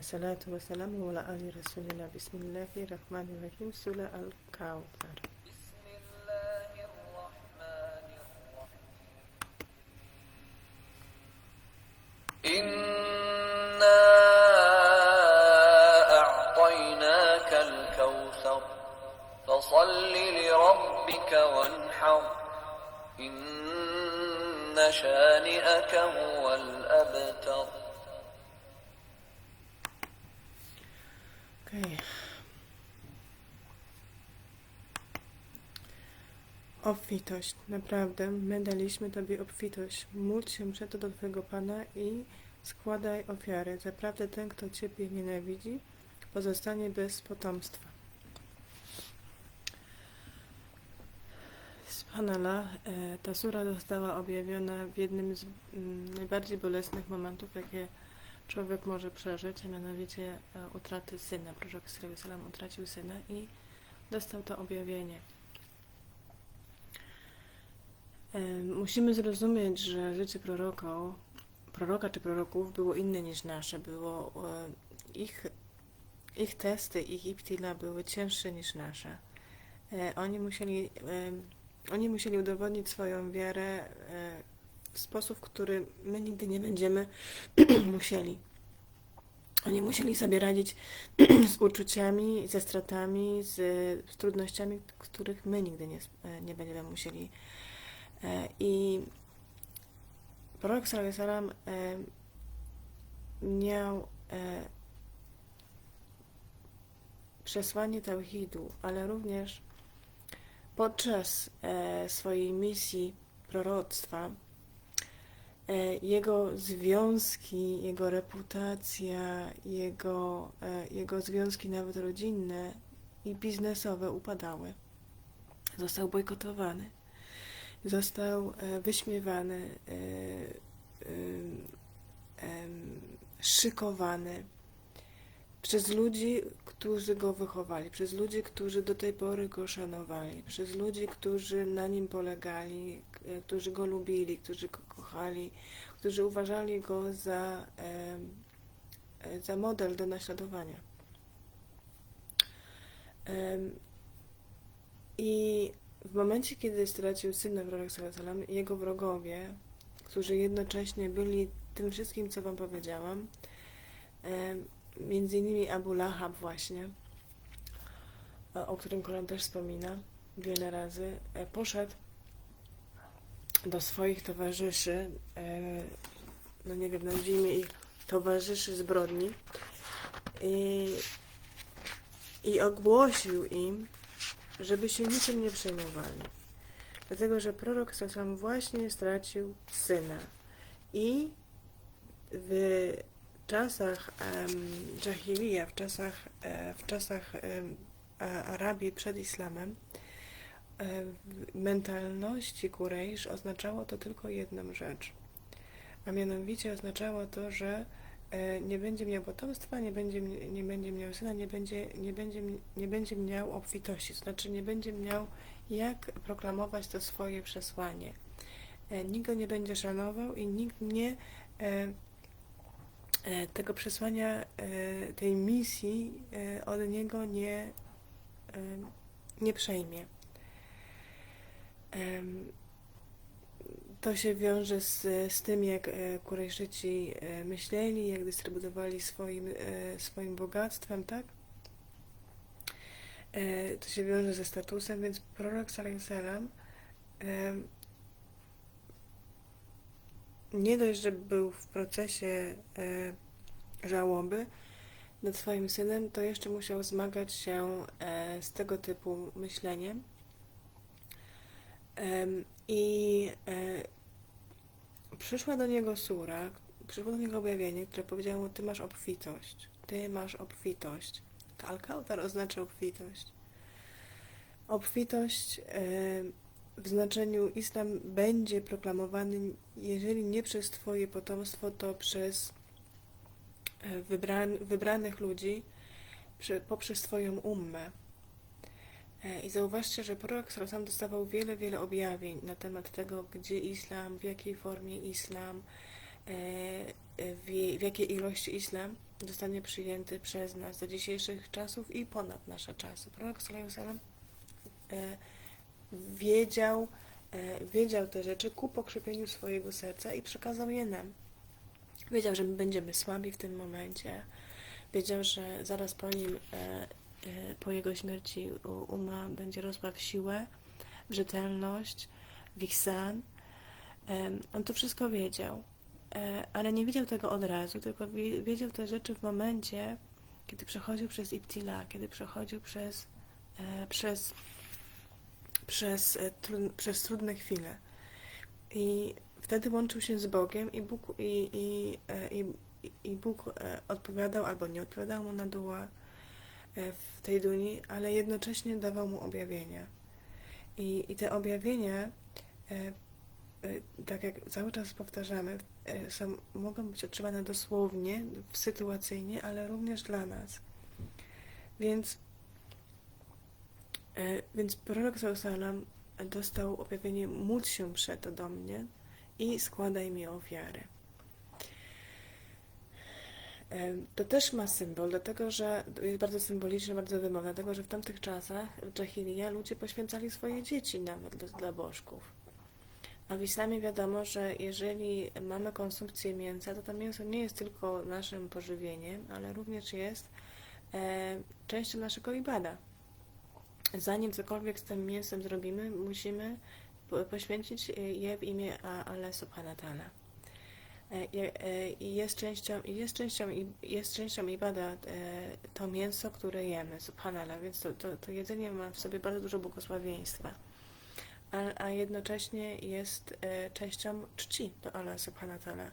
والصلاة والسلام على آل رسول الله بسم الله الرحمن الرحيم. سورة الكوثر. بسم الله الرحمن الرحيم إنا أعطيناك الكوثر. فصل لربك وانحر. إن شانئك هو الأبتر. Obfitość. Naprawdę, my daliśmy Tobie obfitość. Módl się przeto do Twojego Pana i składaj ofiary. Zaprawdę ten, kto Ciebie nienawidzi, pozostanie bez potomstwa. Subhanallah, e, ta sura została objawiona w jednym z mm, najbardziej bolesnych momentów, jakie człowiek może przeżyć, a mianowicie e, utraty syna. Prorok Salam utracił syna i dostał to objawienie. Musimy zrozumieć, że życie proroka, proroka czy proroków było inne niż nasze. Było e, ich, ich testy, ich ibtila były cięższe niż nasze. E, Oni musieli, oni musieli udowodnić swoją wiarę e, w sposób, który my nigdy nie będziemy musieli. Oni musieli sobie radzić z uczuciami, ze stratami, z, z trudnościami, których my nigdy nie, nie będziemy musieli. I prorok Wasallam, e, miał e, przesłanie Tauhidu, ale również podczas e, swojej misji proroctwa jego związki, jego reputacja, jego, jego związki nawet rodzinne i biznesowe upadały. Został bojkotowany, został e, wyśmiewany, e, em, szykowany przez ludzi, którzy go wychowali, przez ludzi, którzy do tej pory go szanowali, przez ludzi, którzy na nim polegali, którzy go lubili, którzy go kochali, którzy uważali go za, e, za model do naśladowania. I w momencie, kiedy stracił syna sallallahu alaihi wasallam, jego wrogowie, którzy jednocześnie byli tym wszystkim, co wam powiedziałam, em, między innymi Abu Lahab właśnie, o o którym Koran też wspomina wiele razy, e, poszedł do swoich towarzyszy, e, no nie wiem, nazwijmy ich towarzyszy zbrodni i, i ogłosił im, żeby się niczym nie przejmowali. Dlatego, że prorok sam właśnie stracił syna i w czasach um, w czasach, e, w czasach Arabii przed islamem, e, w mentalności Kurejsz oznaczało to tylko jedną rzecz. A mianowicie oznaczało to, że nie będzie miał potomstwa, nie będzie, nie będzie miał syna, nie będzie, nie, będzie, nie będzie miał obfitości, to znaczy nie będzie miał jak proklamować to swoje przesłanie. E, Nikt go nie będzie szanował i nikt nie e, e, tego przesłania, e, tej misji e, od niego nie, e, nie przejmie. To się wiąże z, z tym, jak e, Kurejszyci e, myśleli, jak dystrybuowali swoim, e, swoim bogactwem, tak? To się wiąże ze statusem, więc prorok em, nie dość, że był w procesie żałoby nad swoim synem, to jeszcze musiał zmagać się z tego typu myśleniem. I e, przyszła do niego sura, przyszło do niego objawienie, które powiedziało mu, ty masz obfitość, ty masz obfitość. Al-Kautar oznacza obfitość. Obfitość e, w znaczeniu islam będzie proklamowany, jeżeli nie przez Twoje potomstwo, to przez e, wybran, wybranych ludzi, prze, poprzez Twoją ummę. E, I zauważcie, że prorok sam dostawał wiele, wiele objawień na temat tego, gdzie islam, w jakiej formie islam, e, e, w, jakiej ilości islam. zostanie przyjęty przez nas do dzisiejszych czasów i ponad nasze czasy. Prorok e, wiedział, wiedział te rzeczy ku pokrzepieniu swojego serca i przekazał je nam. Wiedział, że my będziemy słabi w tym momencie. Wiedział, że zaraz po nim, po jego śmierci Uma będzie rosła w siłę, w rzetelność, w ihsan. Em, On to wszystko wiedział, E, ale nie widział tego od razu, tylko wi- wiedział te rzeczy w momencie, kiedy przechodził przez Ibtila, kiedy przechodził przez, e, przez, przez, e, przez trudne chwile. I wtedy łączył się z Bogiem i Bóg, i, i, i, i Bóg odpowiadał albo nie odpowiadał mu na dua e, w tej duni, ale jednocześnie dawał mu objawienia. I, i te objawienia, e, e, tak jak cały czas powtarzamy, e, są, mogą być otrzymane dosłownie, sytuacyjnie, ale również dla nas. Więc, e, więc prorok Sausalam dostał objawienie módl się przeto do mnie i składaj mi ofiary. To też ma symbol, dlatego że jest bardzo symboliczne, bardzo wymowne, dlatego że w tamtych czasach w Dżahiliya ludzie poświęcali swoje dzieci nawet dla, dla bożków. A w islamie wiadomo, że jeżeli mamy konsumpcję mięsa, to to mięso nie jest tylko naszym pożywieniem, ale również jest e, częścią naszego ibada. Zanim cokolwiek z tym mięsem zrobimy, musimy po- poświęcić je w imię Allah subhanahu wa ta'ala. E, I jest częścią, jest częścią, i jest częścią ibada e, to mięso, które jemy, subhanallah, więc to, to, to jedzenie ma w sobie bardzo dużo błogosławieństwa. A, a jednocześnie jest e, częścią czci do Allah subhanahu ta'ala.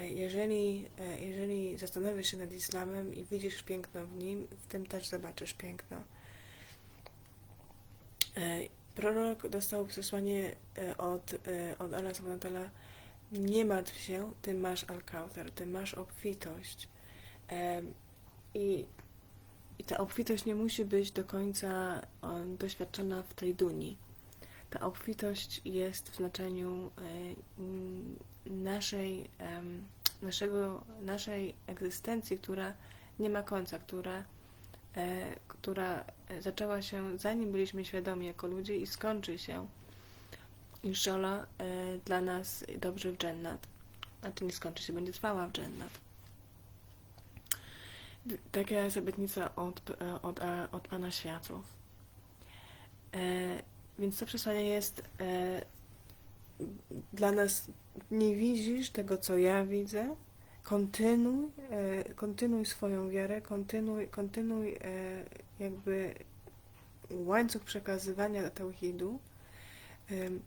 Jeżeli, jeżeli zastanowisz się nad islamem i widzisz piękno w nim, w tym też zobaczysz piękno. Prorok dostał przesłanie od, od Allah subhanahu ta'ala nie martw się, ty masz al-kautar, ty masz obfitość. I, I ta obfitość nie musi być do końca doświadczona w tej duni. Ta obfitość jest w znaczeniu naszej, naszego, naszej egzystencji, która nie ma końca, która, e, która zaczęła się zanim byliśmy świadomi jako ludzie i skończy się inshallah e, dla nas dobrze w Jannat. Znaczy nie skończy się, będzie trwała w Jannat. Taka jest obietnica od, e, od, e, od Pana Światów. E, więc to przesłanie jest e, dla nas, nie widzisz tego, co ja widzę, kontynuuj, e, kontynuuj swoją wiarę, kontynuuj, kontynuuj e, jakby łańcuch przekazywania tauhidu, em,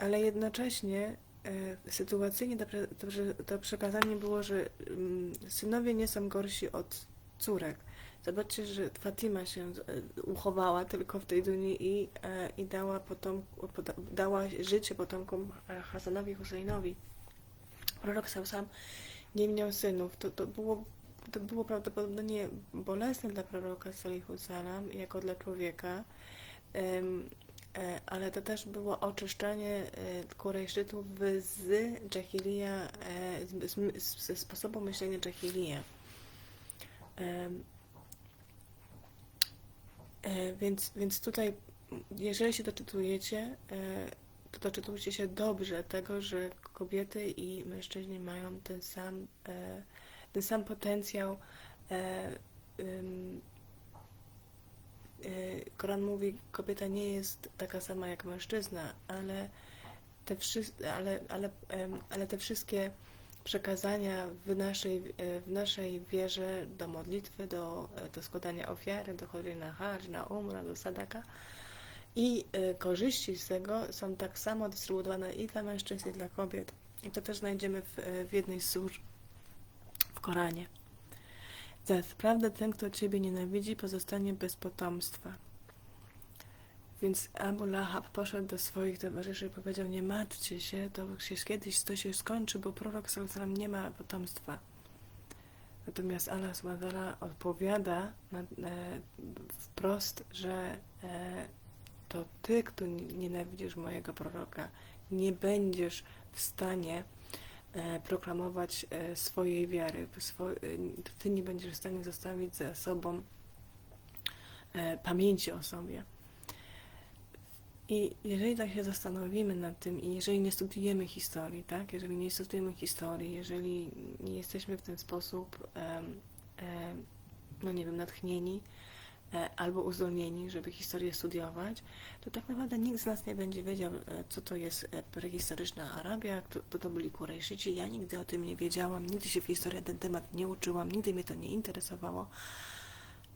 ale jednocześnie e, sytuacyjnie to, to, to przekazanie było, że mm, synowie nie są gorsi od córek. Zobaczcie, że Fatima się e, uchowała tylko w tej duni i, e, i dała, potom, dała życie potomkom Hasanowi Husseinowi. Prorok sam nie miał synów. To, to, było, to było prawdopodobnie bolesne dla proroka Salihu Salam jako dla człowieka. E, ale to też było oczyszczanie e, Kurejszytów e, z, z, z, ze sposobu myślenia e, Więc, więc tutaj, jeżeli się doczytujecie, e, to doczytujcie się dobrze tego, że kobiety i mężczyźni mają ten sam, e, ten sam potencjał. E, Koran mówi, kobieta nie jest taka sama jak mężczyzna, ale te, wszy- ale, ale, ale te wszystkie przekazania w naszej, w naszej wierze do modlitwy, do, do składania ofiary, do chodzenia na hajj, na umrę, do sadaka i e, korzyści z tego są tak samo dystrybuowane i dla mężczyzn, i dla kobiet. I to też znajdziemy w, w jednej z w Koranie. Zaprawdę ten, kto Ciebie nienawidzi, pozostanie bez potomstwa. Więc Abu Lahab poszedł do swoich towarzyszy i powiedział, nie martwcie się, to się kiedyś to się skończy, bo prorok sallam nie ma potomstwa. Natomiast Allah ta'ala odpowiada na, e, wprost, że e, to Ty, kto nienawidzisz mojego proroka, nie będziesz w stanie proklamować e, swojej wiary. E, ty nie będziesz w stanie zostawić za sobą e, pamięci o sobie. I jeżeli tak się zastanowimy nad tym i jeżeli nie studiujemy historii, tak, jeżeli nie studiujemy historii, jeżeli nie jesteśmy w ten sposób, no nie wiem, natchnieni e, albo uzdolnieni, żeby historię studiować, to tak naprawdę nikt z nas nie będzie wiedział, e, co to jest e, prehistoryczna Arabia, kto, to byli Kurejszyci. Ja nigdy o tym nie wiedziałam, nigdy się w historii ten temat nie uczyłam, nigdy mnie to nie interesowało,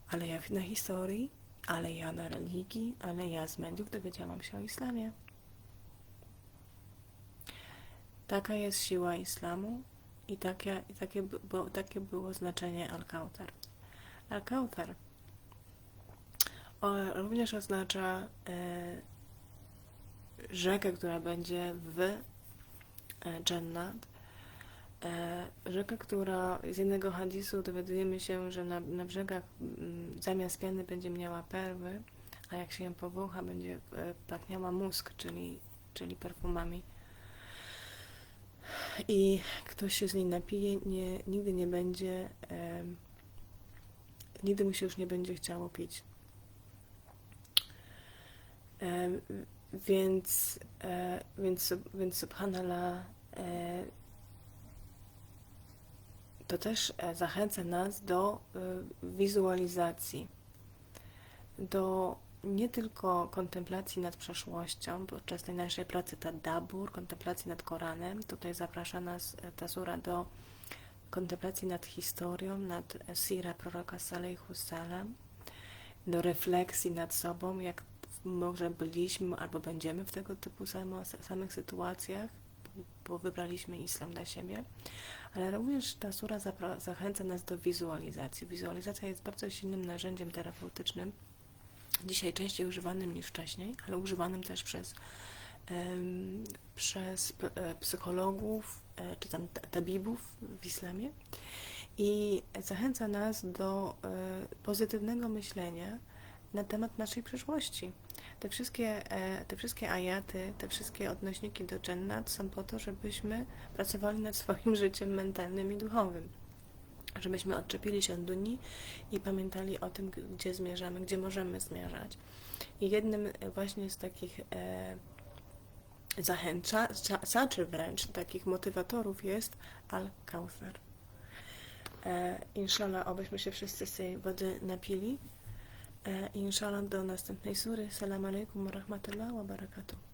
ale ja na historii ale ja na religii, ale ja z mediów dowiedziałam się o islamie. Taka jest siła islamu i takie, takie, takie było znaczenie Al-Kautar. Al-Kautar również oznacza e, rzekę, która będzie w e, Jannat. E, rzeka, która z jednego hadisu dowiadujemy się, że na, na brzegach mm, zamiast piany będzie miała perły, a jak się ją powącha, będzie e, pachniała musk, czyli, czyli perfumami. I ktoś się z niej napije, nie, nigdy nie będzie, em, nigdy mu się już nie będzie chciało pić. Em, więc, e, więc, więc subhanallah, e, to też e, zachęca nas do e, wizualizacji, do nie tylko kontemplacji nad przeszłością, podczas tej naszej pracy Tadabur, kontemplacji nad Koranem. Tutaj zaprasza nas e, ta sura do kontemplacji nad historią, nad e, sira proroka Salejhu Salam, do refleksji nad sobą, jak może byliśmy albo będziemy w tego typu samych sytuacjach, bo wybraliśmy islam dla siebie ale również ta sura zachęca nas do wizualizacji. Wizualizacja jest bardzo silnym narzędziem terapeutycznym, dzisiaj częściej używanym niż wcześniej, ale używanym też przez, em, przez e, psychologów e, czy tam ta- tabibów w islamie i zachęca nas do e, pozytywnego myślenia na temat naszej przyszłości. Te wszystkie, e, te wszystkie ajaty, te wszystkie odnośniki do Jannat są po to, żebyśmy pracowali nad swoim życiem mentalnym i duchowym. Żebyśmy odczepili się od Dunii i pamiętali o tym, gdzie zmierzamy, gdzie możemy zmierzać. I jednym e, właśnie z takich e, zachęcaczy wręcz, takich motywatorów jest Al-Kauthar. E, inshallah, obyśmy się wszyscy z tej wody napili. E, inshallah do następnej sury. Salam alaikum wa rahmatullah.